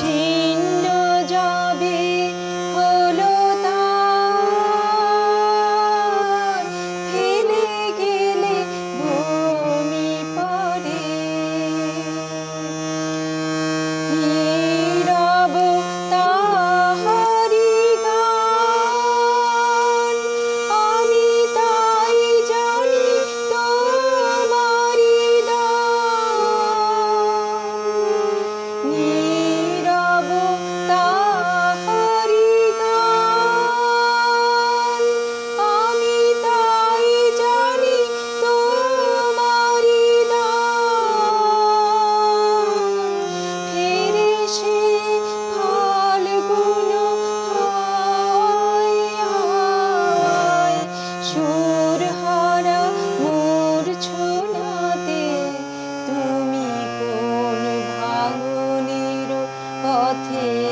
change. সুর হারা মোর ছোনাতে তুমি কোন ভাঙনের পথে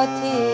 পথে